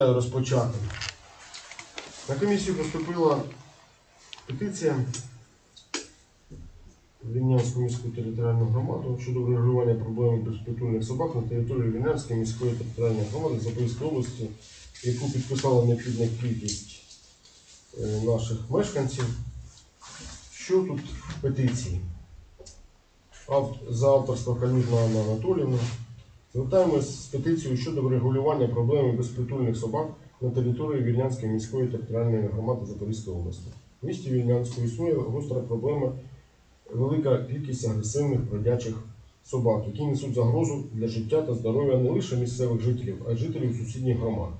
розпочати. На комісію поступила петиція Вільнянську міську територіальну громаду щодо врегулювання проблеми безпритульних собак на території Вільнянської міської територіальної громади Запорізької області, яку підписала необхідна кількість е, наших мешканців. Що тут в петиції? За авторство Калюжна Анна Анатоліївна. Звертаємось з петицією щодо врегулювання проблеми безпритульних собак на території Вільнянської міської територіальної громади Запорізької області. В місті Вільнянську існує гостра проблема, велика кількість агресивних бродячих собак, які несуть загрозу для життя та здоров'я не лише місцевих жителів, а й жителів сусідніх громад.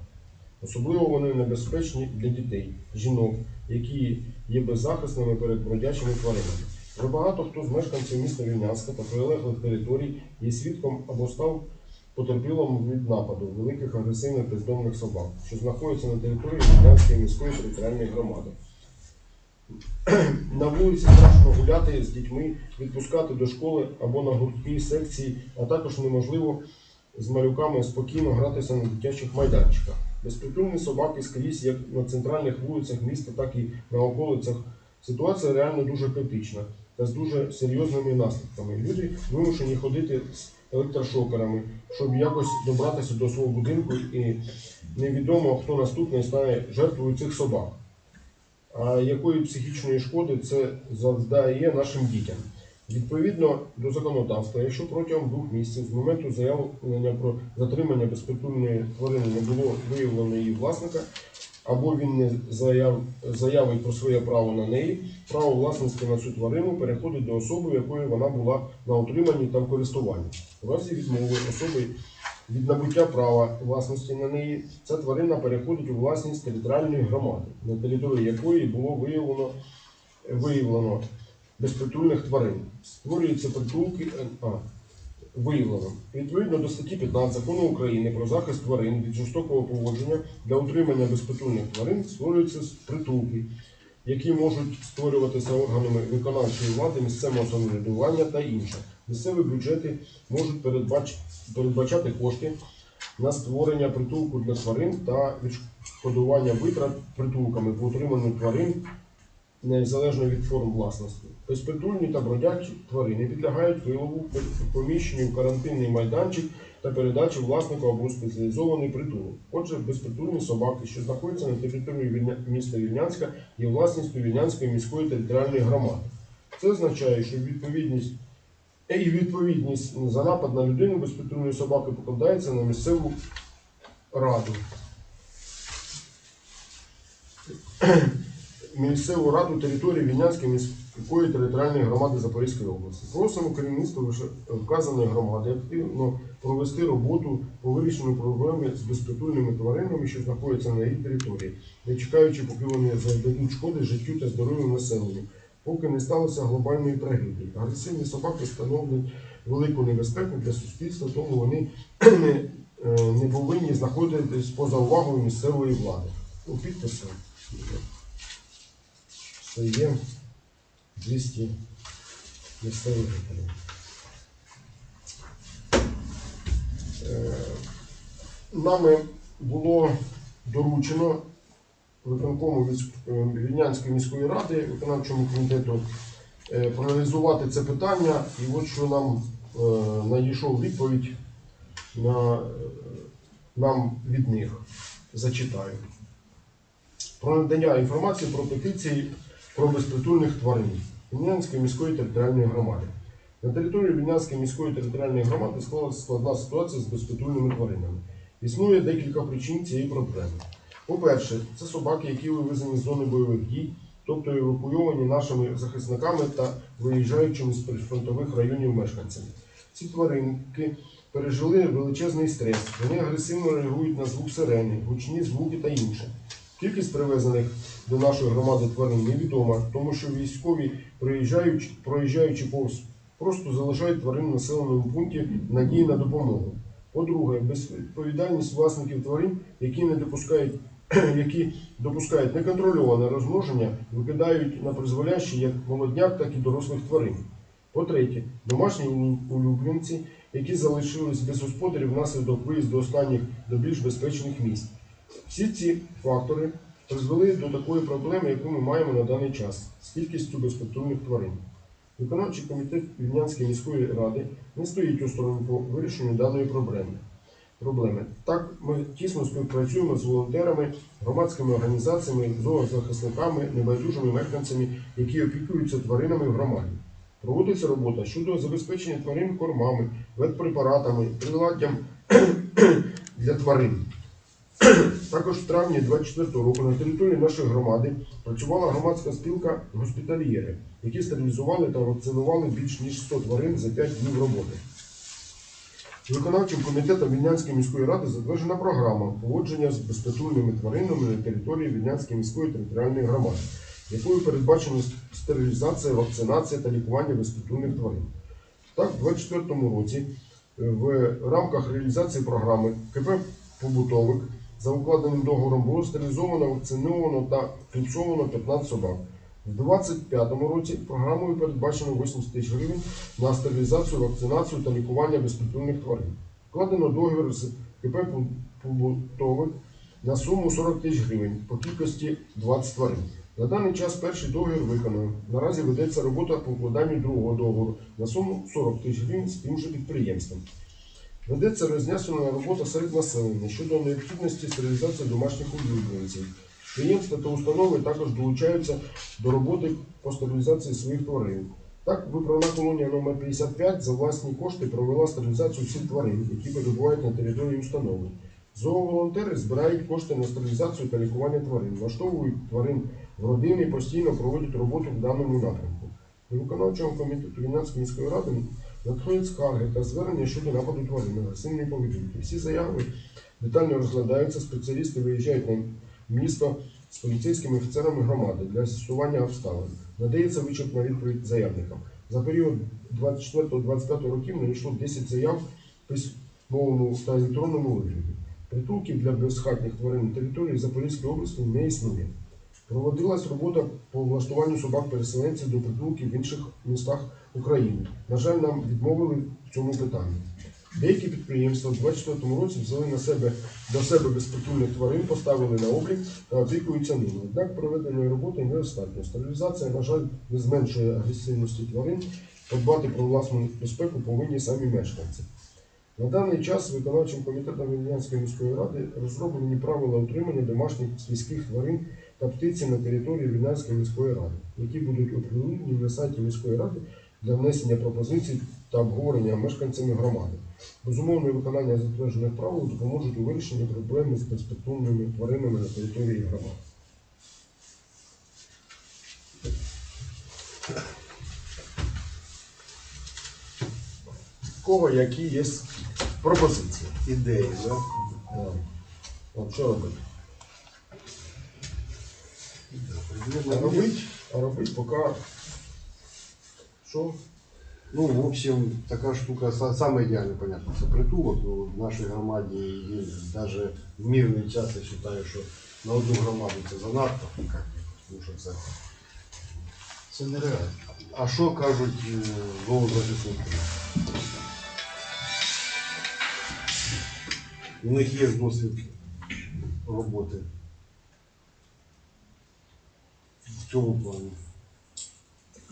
Особливо вони небезпечні для дітей, жінок, які є беззахисними перед бродячими тваринами. Вже багато хто з мешканців міста Вільнянська та прилеглих територій є свідком або став потерпілим від нападу великих агресивних бездомних собак, що знаходяться на території Вільнянської міської територіальної громади. На вулиці страшно гуляти з дітьми, відпускати до школи або на гуртки, секції, а також неможливо з малюками спокійно гратися на дитячих майданчиках. Безпритульні собаки скрізь, як на центральних вулицях міста, так і на околицях. Ситуація реально дуже критична та з дуже серйозними наслідками. Люди вимушені ходити електрошокерами, щоб якось добратися до свого будинку, і невідомо, хто наступний стане жертвою цих собак. А якої психічної шкоди це завдає нашим дітям? Відповідно до законодавства, якщо протягом двох місяців з моменту заявлення про затримання безпритульної тварини не було виявлено її власника, або він не заяв, заявить про своє право на неї, право власності на цю тварину переходить до особи, якою вона була на утриманні та в користуванні. У разі відмови особи від набуття права власності на неї, ця тварина переходить у власність територіальної громади, на території якої було виявлено, виявлено безпритульних тварин. Створюються притулки, е, а, виявлено. Відповідно до статті 15 закону України про захист тварин від жорстокого поводження для утримання безпритульних тварин створюються притулки, які можуть створюватися органами виконавчої влади, місцевого самоврядування та інше. Місцеві бюджети можуть передбач... передбачати кошти на створення притулку для тварин та відшкодування витрат притулками по утриманню тварин незалежно від форм власності. Безпритульні та бродячі тварини підлягають вилову, поміщенню в карантинний майданчик та передачі власнику або спеціалізований притулок. Отже, безпритульні собаки, що знаходяться на території міста Вільнянська, є власністю Вільнянської міської територіальної громади. Це означає, що відповідність і відповідність за напад на людину безпритульної собаки покладається на місцеву раду. Місцеву раду території Вільнянської міської територіальної громади Запорізької області. Просимо керівництво вказаної громади активно провести роботу по вирішенню проблеми з безпритульними тваринами, що знаходяться на її території, не чекаючи, поки вони завдадуть шкоди життю та здоров'ю населення, поки не сталося глобальної трагедії. Агресивні собаки становлять велику небезпеку для суспільства, тому вони не, е, не повинні знаходитись поза увагою місцевої влади. Ну, Це є 200 місцевих жителів. Нами було доручено виконкому е, Вільнянської міської ради, виконавчому комітету е, проаналізувати це питання. І от що нам е, надійшов відповідь на, нам від них. Зачитаю. Про надання інформації про петиції про безпритульних тварин Вільнянської міської територіальної громади. На території Вільнянської міської територіальної громади склалася складна ситуація з безпритульними тваринами. Існує декілька причин цієї проблеми. По-перше, це собаки, які вивезені з зони бойових дій, тобто евакуйовані нашими захисниками та виїжджаючими з прифронтових районів мешканцями. Ці тваринки пережили величезний стрес, вони агресивно реагують на звук сирени, гучні звуки та інше. Кількість привезених до нашої громади тварин невідома, тому що військові, проїжджаючи, проїжджаючи повз, просто залишають тварин в населеному пункті надії на допомогу. По-друге, безвідповідальність власників тварин, які не допускають, які допускають неконтрольоване розмноження, викидають на призволяще як молодняк, так і дорослих тварин. По-третє, домашні улюбленці, які залишились без господарів внаслідок виїзду останніх до більш безпечних місць. Всі ці фактори призвели до такої проблеми, яку ми маємо на даний час з кількістю безпритульних тварин. Виконавчий комітет Вільнянської міської ради не стоїть осторонь по вирішенню даної проблеми. проблеми. Так, ми тісно співпрацюємо з волонтерами, громадськими організаціями, зоозахисниками, небайдужими мешканцями, які опікуються тваринами в громаді. Проводиться робота щодо забезпечення тварин кормами, ветпрепаратами, приладдям для тварин. Також в травні 24 року на території нашої громади працювала громадська спілка госпітальєри, які стерилізували та вакцинували більш ніж 100 тварин за 5 днів роботи. Виконавчим комітетом Вільнянської міської ради затверджена програма поводження з безпритульними тваринами на території Вільнянської міської територіальної громади, якою передбачено стерилізація, вакцинація та лікування безпритульних тварин. Так, у 2024 році е, в рамках реалізації програми КП Побутовик за укладеним договором було стерилізовано, вакциновано та кліпсовано 15 собак. У 2025 році програмою передбачено 80 тисяч гривень на стерилізацію, вакцинацію та лікування безпритульних тварин. Вкладено договір з КП Побутовик на суму 40 тисяч гривень по кількості 20 тварин. На даний час перший договір виконано. Наразі ведеться робота по укладанню другого договору на суму 40 тисяч гривень з тим же підприємством. Ведеться роз'яснена робота серед населення щодо необхідності стерилізації домашніх улюбленців. Підприємства та установи також долучаються до роботи по стерилізації своїх тварин. Так, виправна колонія номер 55 за власні кошти провела стерилізацію всіх тварин, які перебувають на території установи. Зооволонтери збирають кошти на стерилізацію та лікування тварин, влаштовують тварин в родини і постійно проводять роботу в даному напрямку. До виконавчого комітету Вінянської міської ради надходять скарги та звернення щодо нападу тварин, агресивної поведінки. Всі заяви детально розглядаються, спеціалісти виїжджають на місто з поліцейськими офіцерами громади для з'ясування обставин. Надається вичерпна відповідь заявникам. За період 24-25 років надійшло 10 заяв в письмовому та електронному вигляді. Притулків для безхатніх тварин на території Запорізької області не існує. Проводилась робота по влаштуванню собак-переселенців до притулків в інших містах України. На жаль, нам відмовили в цьому питанні. Деякі підприємства в 2024 році взяли на себе до себе безпритульних тварин, поставили на облік та опікуються ними. Однак проведеної роботи недостатньо. Стерилізація, на жаль, не зменшує агресивності тварин. Подбати про власну безпеку повинні самі мешканці. На даний час виконавчим комітетом Вільнянської міської ради розроблені правила утримання домашніх сільських тварин та птиці на території Вільнянської міської ради, які будуть оприлюднені на сайті міської ради для внесення пропозицій та обговорення мешканцями громади. Безумовне виконання затверджених правил допоможуть у вирішенні проблеми з безпритульними тваринами на території громади. Кого які є пропозиції? ідеї, да? Да. От що робити? А робити, а робити поки що? Ну, в общем, така штука саме ідеальне, понятно, це притулок. Ну, в нашій громаді є навіть в мирний час, я вважаю, що на одну громаду це занадто, тому що це, це нереально. А що кажуть е, зоозахисники? У них є досвід роботи в цьому плані.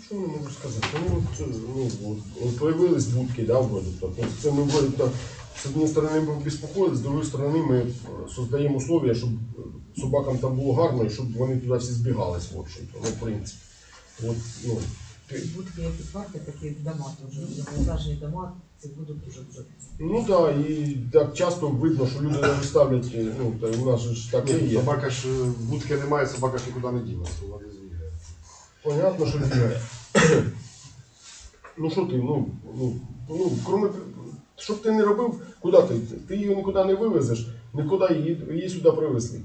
Що вони можуть сказати? Вони от, ну, от, от появились будки, да, вроде то. Тобто це ми вроде то, з однієї сторони ми безпокоїли, з другої сторони ми е, создаємо условия, щоб е, собакам там було гарно і щоб вони туди всі збігались, в общем-то, ну, в принципі. От, ну, ти- Будки як і парки, такі дома теж. Монтажні дома, це будуть дуже дуже. Ну так, і так часто видно, що люди не ставлять, е, ну, та у нас же ж таке Ні, є. собака ж е, будки немає, собака ж нікуди не ділася, вона. Понятно, що бігає. ну що ти, ну, ну, ну, кроме, щоб ти не робив, куди ти? Ти її нікуди не вивезеш, нікуди її, її сюди привезли.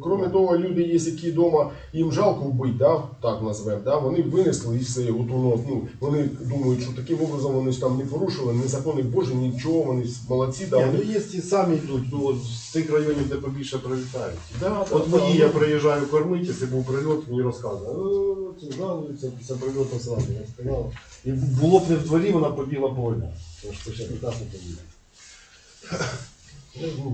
Кроме того, люди є, які вдома, їм жалко вбити, да? так назвемо, да? вони винесли і все, от воно, ну, вони думають, що таким образом вони ж там не порушили, ні закони Божі, нічого, вони молодці, да, Ні, вони... ну є ті самі йдуть, ну от з тих районів, де побільше прилітають. Да, да, От да, мені ну, я приїжджаю кормити, якщо був прильот, мені розказує, «О, це жалується після прильоту сразу. Я сказав. І було б не в дворі, вона побігла по. Тому що це ще прекрасно побігла.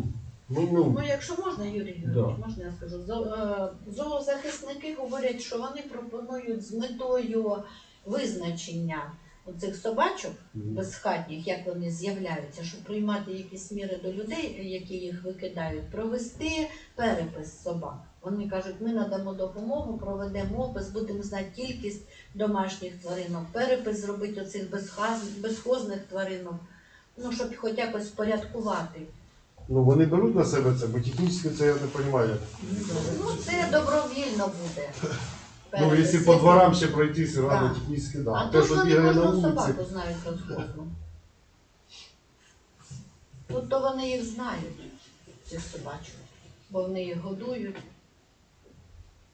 Ну, Ну, ну, якщо можна, Юрій Юрійович, можна я скажу. Зо- е, Зоозахисники говорять, що вони пропонують з метою визначення цих собачок безхатніх, як вони з'являються, щоб приймати якісь міри до людей, які їх викидають, провести перепис собак. Вони кажуть, ми надамо допомогу, проведемо опис, будемо знати кількість домашніх тваринок, перепис зробити оцих безхаз- безхозних тваринок, ну, щоб хоч якось впорядкувати. Ну вони беруть на себе це, бо технічно це я не розумію. Ну, це добровільно буде. Ну, якщо по дворам ще пройтися, рано технічно, да. А Те, що вони бігає на кожну вулиці. собаку знають розкозну. Тут то вони їх знають, цих собачок, бо вони їх годують.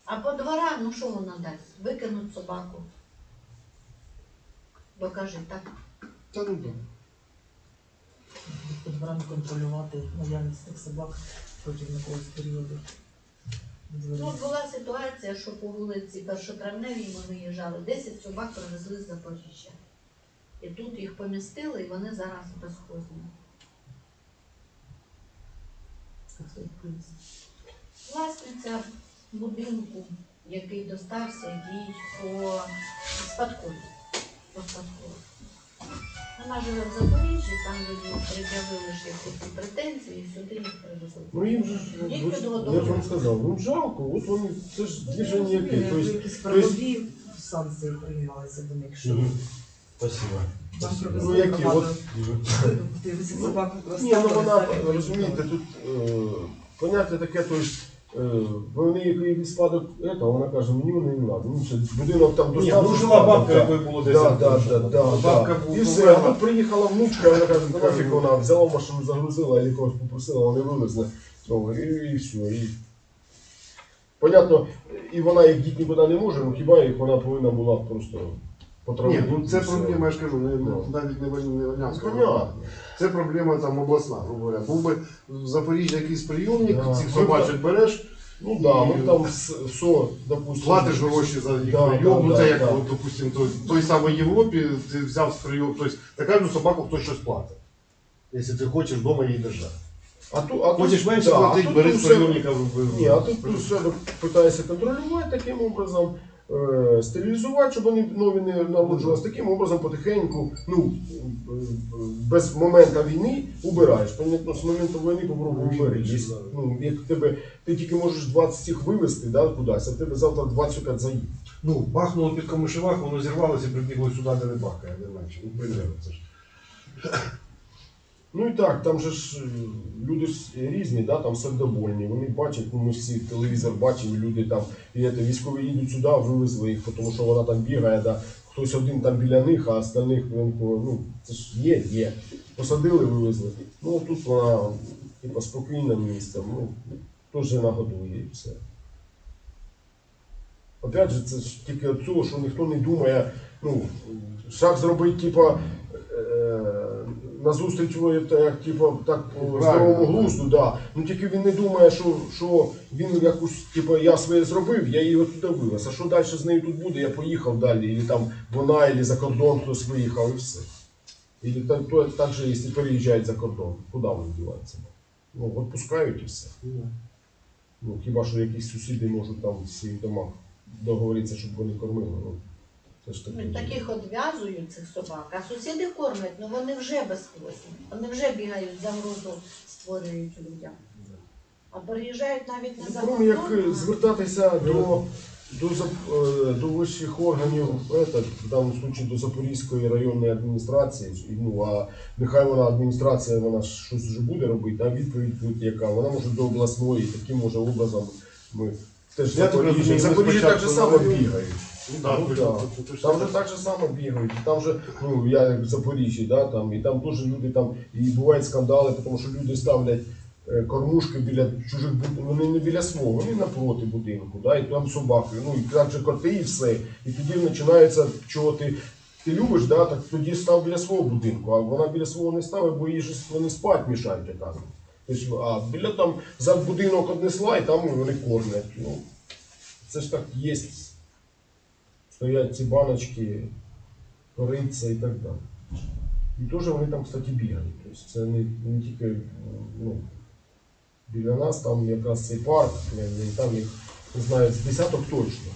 А по дворам, ну що вона дасть? Викинуть собаку. Бо кажуть, так. Та ну да. Під контролювати наявність цих собак протягом якогось періоду. От була ситуація, що по вулиці Першотравневій ми виїжджали, 10 собак привезли з Запоріжжя. І тут їх помістили, і вони зараз безхозні. Власниця будинку, який достався їй по спадкові. По спадкові. Вона живе в Запоріжжі, там люди пред'явили ж якісь претензії, і сюди їх привезли. ну їм же ж, Їх ж- я ж вам сказав, ну жалко, от вони, це ж движення яке. Тобто, якісь правові санкції приймалися до них, що Мгм. Спасибо. ну привезли які, багато от, дивиться собаку Ні, ну вона, розумієте, тут е, поняття таке, то е, вони який спадок этого, вона каже, мені вони не треба. Ну, це будинок там Ні, ну жила бабка, якої було 10 Да, да, да, да, Бабка да. була І все, а тут приїхала внучка, вона каже, та нафіг вона взяла машину, загрузила, і когось попросила, вони вивезли. Ну, і, і все. І... Понятно, і вона як діти нікуди не може, ну хіба їх вона повинна була просто Ні, ну це проблема, я ж кажу, не, не, Ну. навіть не, Ну, Ванянська. понятно. Це проблема там обласна, грубо говоря. Був би в Запоріжжі якийсь прийомник, Да. цих собачок береш, Ну да, ми там с- СО, допустим. платиш гроші за їх Да, прийом. да, ну це да, як, да. от, допустим, той, той самий Європі, ти взяв з прийом, тобто за кожну собаку хтось щось платить. Якщо ти хочеш вдома її держати. А ту, а тут- Хочеш менше да, а платити, тут бери з все- прийомника. в- в- Ні, а тут все питається контролювати таким образом, е, стерилізувати, щоб вони нові не народжувалися, таким образом потихеньку, ну, е, е, без моменту війни убираєш. Понятно, з моменту війни попробуй да. Ну, як тебе, ти тільки можеш 20 їх вивезти да, кудись, а в тебе завтра 20 опять заїдуть. Ну, бахнуло під камишевах, воно зірвалося і прибігло сюди, де не бахкає, не менше. Ну, примерно, це ж. Ну і так, там же ж е, люди різні, да, там сердобольні. Вони бачать, ну ми всі телевізор бачимо, люди там, і військові їдуть сюди, вивезли їх, тому що вона там бігає, да, хтось один там біля них, а остальних ну, це ж є, є. Посадили, вивезли. Ну тут вона типа спокійна місце, ну, теж нагодує і все. Опять же, це ж тільки від цього, що ніхто не думає, ну, шаг зробити, типа, е, назустріч ви, та як, типа, так по Правильно, здоровому глузду, да. Ну тільки він не думає, що, що він якусь, типа, я своє зробив, я її туди вивез. А що далі з нею тут буде, я поїхав далі, і там вона, або за кордон хтось виїхав, і все. І так, то, так же, якщо переїжджають за кордон, куди вони діваються? Ну, відпускають і все. Ну, хіба що якісь сусіди можуть там в своїх домах договоритися, щоб вони кормили. Ну. Ну, Таких одв'язують цих собак, а сусіди кормлять, ну вони вже безхвостні, вони вже бігають загрозу, створюють людям. А переїжджають навіть на Ну, як е, звертатися до, до, зап- е, до вищих органів, это, в даному випадку до Запорізької районної адміністрації, і, ну, а нехай вона адміністрація вона ж щось вже буде робити, а відповідь буде яка. Вона може до обласної, таким може образом ми теж Я так Запоріжжя. розумію, ми так же спочатку само бігають. Ну, Ну, Там же так же само бігають, і там же, ну я як в Запоріжжі, да, там, і там теж люди там, і бувають скандали, тому що люди ставлять е, кормушки біля чужих будинків, вони не біля свого, вони напроти будинку, да, і там собаки, ну і так же коти і все. І тоді починається, чого ти, ти любиш, да, так тоді став біля свого будинку, а вона біля свого не ставить, бо їй же вони спать мішають, я кажу. Тобто, а біля там за будинок однесла, і там вони кормлять. Ну, це ж так є. Стоять ці баночки, кориця і так далі. І теж вони там, кстати, бігають. Тобто це не, не тільки, ну, біля нас, там якраз цей парк, і там їх не знаю, з десяток точно.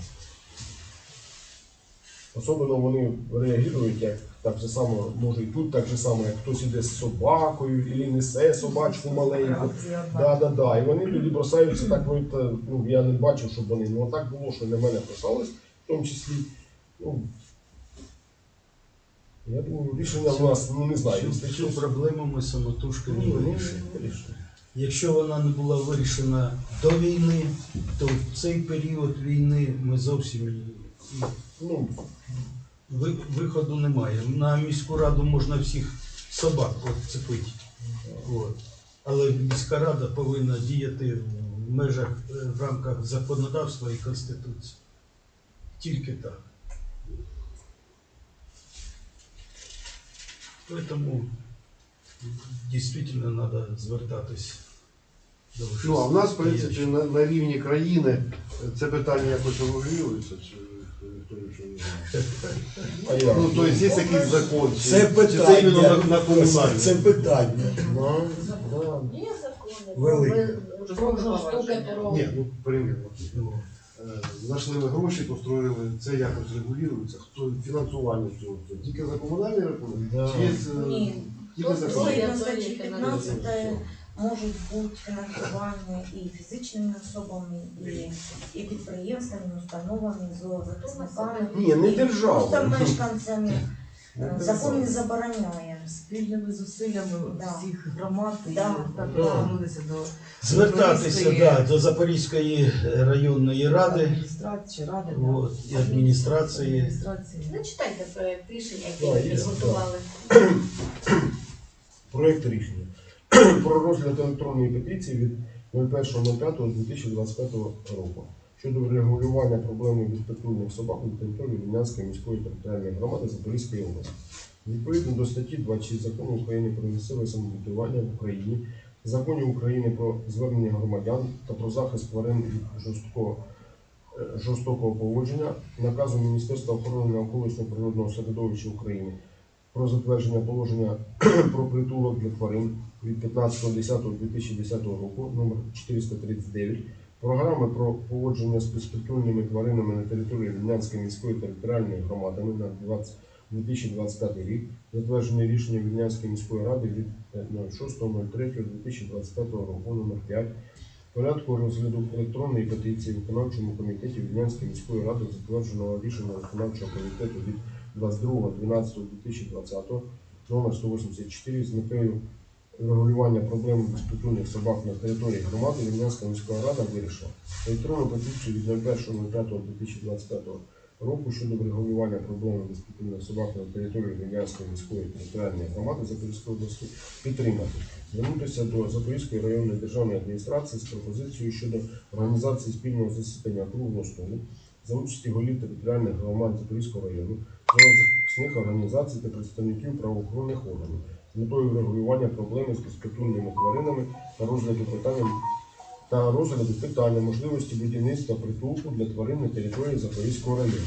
Особливо вони реагують, як так же само, може і тут так же само, як хтось іде з собакою, і несе собачку маленьку. Да, да, да. І вони тоді бросаються так, ну, ну я не бачив, щоб вони. Ну так було, що на мене бросались, в тому числі. Ну, я думаю, рішення в нас, ну не знаю, Цю, цю проблему ми самотужки Ну, не ну, вирішимо. вирішимо. Якщо вона не була вирішена до війни, то в цей період війни ми зовсім її- Ну, ви- виходу немає. На міську раду можна всіх собак відцепити. От. Але міська рада повинна діяти в межах е, в рамках законодавства і конституції. Тільки так. Тому дійсно треба звертатись до Ну, а в нас, в принципі, на, на рівні країни це питання якось регулюється, чи хто нічого не знає. Ну, то є якийсь закон, чи, Це чи це іменно на, на комунальному? Це питання. Ну, да. Є закони Велике. про жорстоке Ні, ну, примірно. Ну, Знайшли ми гроші, построїли, це якось регулюється. Хто фінансування цього? Це Тільки за комунальний рахунок? Да. Чи є е, Ні. тільки за комунальний? статті 15 надає. можуть бути фінансування і фізичними особами, і, і підприємствами, і установами, з захисниками. Ні, не і держава. Просто мешканцями. Не Е. Закон не забороняє. Спільними зусиллями Да. всіх громад і Да. так Да. повернулися до Звертатися Запорізької да, до Запорізької районної ради адміністрації, ради да. от, і адміністрації. адміністрації. Зачитайте проект рішення, Да, який є, підготували. Проект рішення про розгляд електронної петиції від 01.05.2025 року щодо врегулювання проблеми безпритульних собак на території Вільнянської міської територіальної громади Запорізької області. Відповідно до статті 26 закону України про місцеве самоврядування в Україні, законів України про звернення громадян та про захист тварин від жорсткого е, жорстокого поводження, наказу Міністерства охорони навколишнього природного середовища України про затвердження положення про притулок для тварин від 15.10.2010 року номер 439 програми про поводження з безпритульними тваринами на території Вільнянської міської територіальної громади на 2025 рік, затверджене рішення Вільнянської міської ради від е, 06.03.2025 року номер 5 порядку розгляду електронної петиції в виконавчому комітеті Вільнянської міської ради затвердженого рішення виконавчого комітету від 22.12.2020 номер 184 з метою регулювання проблем безпритульних собак на території громади Вільнянська міська рада вирішила електронну петицію від 01.05.2025 року щодо врегулювання проблеми безпритульних собак на території Вільнянської міської територіальної громади Запорізької області підтримати. Звернутися до Запорізької районної державної адміністрації з пропозицією щодо організації спільного засідання круглого столу за участі голів територіальних громад Запорізького району, правозахисних організацій та представників правоохоронних органів з метою врегулювання проблеми з безпритульними тваринами та розгляду питання та розгляду питання можливості будівництва притулку для тварин на території Запорізького району.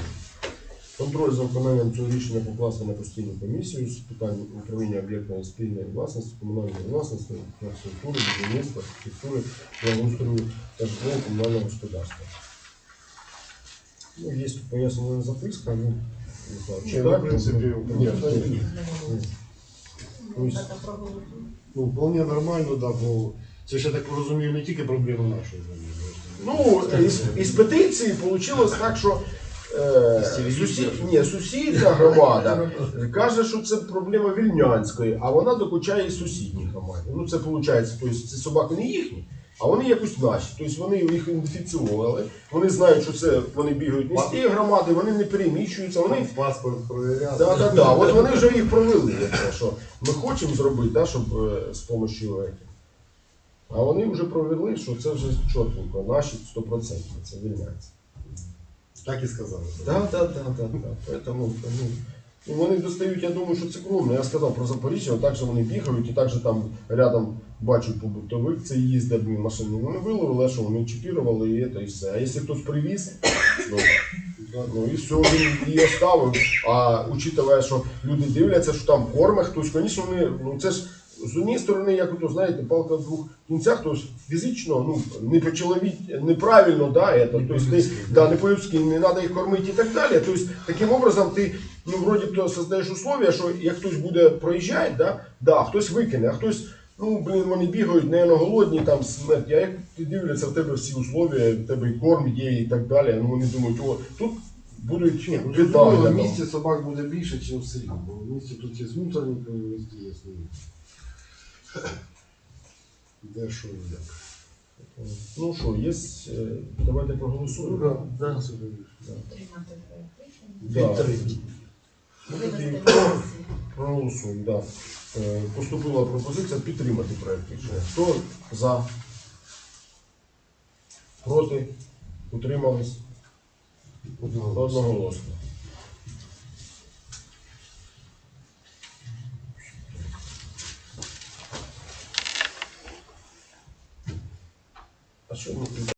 Контроль за виконанням цього рішення покласти на постійну комісію з питань управління об'єктами спільної власності, комунальної власності, інфраструктури, будівництва, архітектури, благоустрою та житлово-комунального господарства. Ну, є тут пояснена записка, ну, Ні, ну, в принципі, ні. Ну, вполне нормально, да, бо це я так розумію, не тільки проблема нашої землі. Ну, із, із петиції вийшло так, що е, сусід, ні, сусідня громада каже, що це проблема Вільнянської, а вона докучає і сусідній громаді. Ну, це виходить, тобто ці собаки не їхні, а вони якось наші. Тобто вони їх ідентифіцували, вони знають, що це вони бігають не з тієї громади, вони не переміщуються, вони паспорт перевіряти. Да, да, да. От вони вже їх провели, що ми хочемо зробити, да, щоб е, з допомогою. А вони вже провели, що це вже чітко, наші 100% це вільняться. Так і сказали. Так, так, так, так. Поэтому, ну, ну, вони достають, я думаю, що це крумно. Я сказав про Запоріжжя, так же вони бігають, і так же там рядом бачу побутовик, це їздять блін, машини. Вони виловили, що вони чіпірували і це, і все. А якщо хтось привіз, ну, ну і все, він її оставив. А учитывая, що люди дивляться, що там корме хтось, звісно, вони, ну це ж з однієї сторони, як ото, знаєте, палка в двох кінцях, то фізично, ну, не по-чоловік, неправильно, да, это, Не то есть, по-людськи, ти, да, не по-людськи, не треба їх кормити і так далі. Тобто, таким образом, ти, ну, вроді б, то создаєш условия, що як хтось буде проїжджати, да, да, хтось викине, а хтось, ну, блін, вони бігають, не голодні, там, смерть, а як ти дивляться, в тебе всі условия, в тебе і корм є і так далі, ну, вони думають, о, тут будуть Ні, ну, віддалі, зрозуміло, в да. місті собак буде більше, ніж в селі. Бо в місті тут є мусорники, в місті є свої. Де що і як. Ну що, є, е, давайте проголосуємо. Да. Підтримати проект рішення. Да. Винести на да. Е, поступила пропозиція підтримати проєкт рішення. Хто за? Проти? Утримались? Одноголосно. А що ми